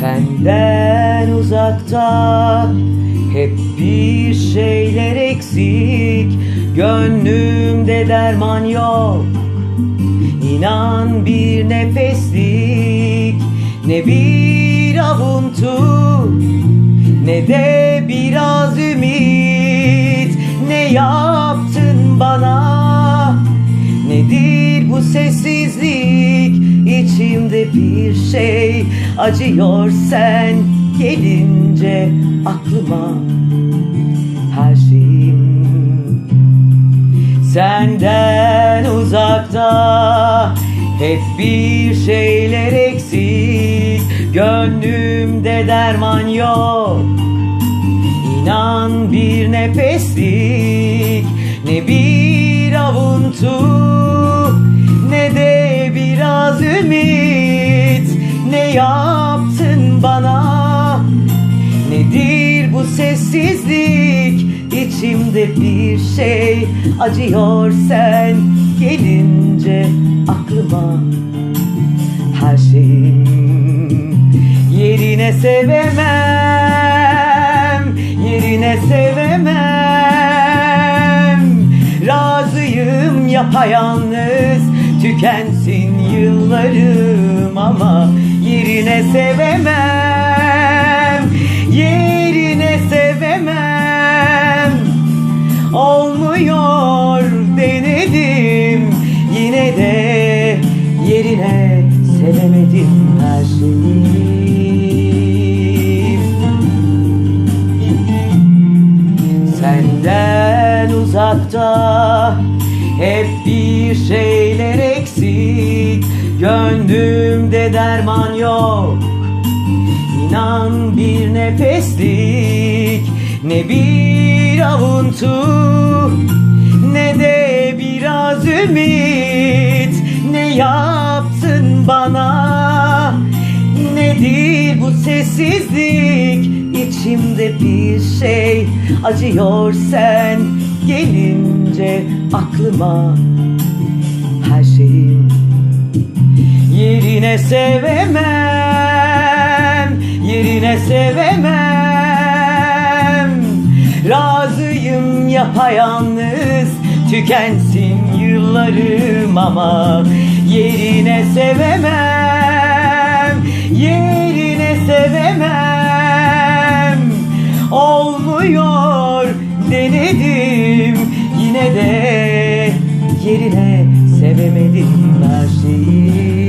Senden uzakta hep bir şeyler eksik. Gönlümde derman yok İnan bir nefeslik. Ne bir avuntu Ne de biraz ümit. Ne yaptın bana? Nedir bu sessizlik İçimde bir şey acıyor. Sen gelince aklıma her şeyim. Senden uzakta hep bir şeyler eksik. Gönlümde derman yok. İnan bir nefeslik. Ne bir avuntu ümit Ne yaptın bana? Nedir bu sessizlik? İçimde bir şey acıyor sen gelince aklıma. Her şeyim yerine sevemem yerine sevemem. Razıyım yapayalnız tükensin yıllarım ama yerine sevemem yerine sevemem. Olmuyor denedim yine de yerine sevemedim her şeyi. Senden uzakta hep bir şeyler eksik Gönlümde derman yok. İnan bir nefeslik. Ne bir avuntu Ne de biraz ümit. Ne yaptın bana? Nedir bu sessizlik? İçimde bir şey acıyor sen gelince aklıma her şeyim. Yerine sevemem Yerine sevemem. Razıyım yapayalnız Tükensin yıllarım ama Yerine sevemem Yerine sevemem. Olmuyor denedim yine de yerine Sevemedim her şeyi.